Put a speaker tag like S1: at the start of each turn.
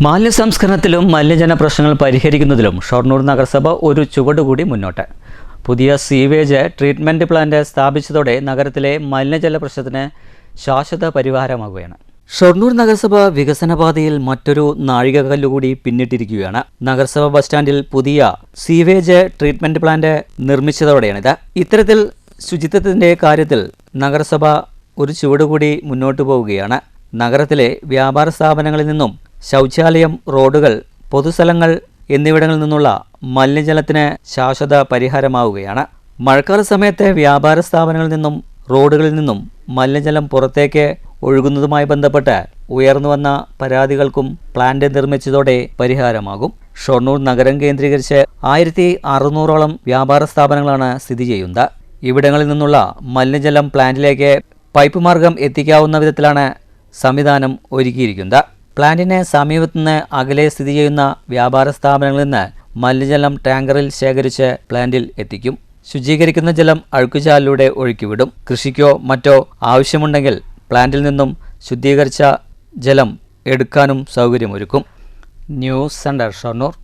S1: മാലിന്യ സംസ്കരണത്തിലും മലിനജന പ്രശ്നങ്ങൾ പരിഹരിക്കുന്നതിലും ഷൊർണൂർ നഗരസഭ ഒരു ചുവടുകൂടി മുന്നോട്ട്. പുതിയ സീവേജ് ട്രീറ്റ്മെന്റ് പ്ലാന്റ് സ്ഥാപിച്ചതോടെ നഗരത്തിലെ മലിനജല പ്രശ്നത്തിന് ശാശ്വത പരിഹാരമാകുകയാണ് ഷൊർണൂർ നഗരസഭ വികസനപാതയിൽ മറ്റൊരു നാഴികകല്ലുകൂടി പിന്നിട്ടിരിക്കുകയാണ്. നഗരസഭ ബസ് സ്റ്റാൻഡിൽ പുതിയ സീവേജ് ട്രീറ്റ്മെന്റ് പ്ലാന്റ് നിർമ്മിച്ചതോടെയാണിത്. ഇത്തരത്തിൽ ശുചിത്വത്തിന്റെ കാര്യത്തിൽ നഗരസഭ ഒരു ചുവടുകൂടി മുന്നോട്ട് പോവുകയാണ്. നഗരത്തിലെ വ്യാപാര സ്ഥാപനങ്ങളിൽ നിന്നും ശൗചാലയം റോഡുകൾ പൊതുസ്ഥലങ്ങൾ എന്നിവിടങ്ങളിൽ നിന്നുള്ള മലിനജലത്തിന് ശാശ്വത പരിഹാരമാവുകയാണ്. മഴക്കാല സമയത്തെ വ്യാപാര സ്ഥാപനങ്ങളിൽ നിന്നും റോഡുകളിൽ നിന്നും മലിനജലം പുറത്തേക്ക് ഒഴുകുന്നതുമായി ബന്ധപ്പെട്ട് ഉയർന്നു വന്ന പരാതികൾക്കും പ്ലാന്റ് നിർമ്മിച്ചതോടെ പരിഹാരമാകും. ഷൊർണൂർ നഗരം കേന്ദ്രീകരിച്ച് ആയിരത്തി അറുന്നൂറോളം വ്യാപാര സ്ഥാപനങ്ങളാണ് സ്ഥിതി ചെയ്യുന്നത്. ഇവിടങ്ങളിൽ നിന്നുള്ള മലിനജലം പ്ലാന്റിലേക്ക് പൈപ്പ് മാർഗം എത്തിക്കാവുന്ന വിധത്തിലാണ് സംവിധാനം ഒരുക്കിയിരിക്കുന്നത്. പ്ലാന്റിന് സമീപത്തുനിന്ന് അകലെ സ്ഥിതി ചെയ്യുന്ന വ്യാപാര സ്ഥാപനങ്ങളിൽ നിന്ന് മലിനജലം ടാങ്കറിൽ ശേഖരിച്ച് പ്ലാന്റിൽ എത്തിക്കും. ശുചീകരിക്കുന്ന ജലം അഴുക്കുചാലിലൂടെ ഒഴുക്കിവിടും. കൃഷിക്കോ മറ്റോ ആവശ്യമുണ്ടെങ്കിൽ പ്ലാന്റിൽ നിന്നും ശുദ്ധീകരിച്ച ജലം എടുക്കാനും സൗകര്യമൊരുക്കും. News centre Shoranur.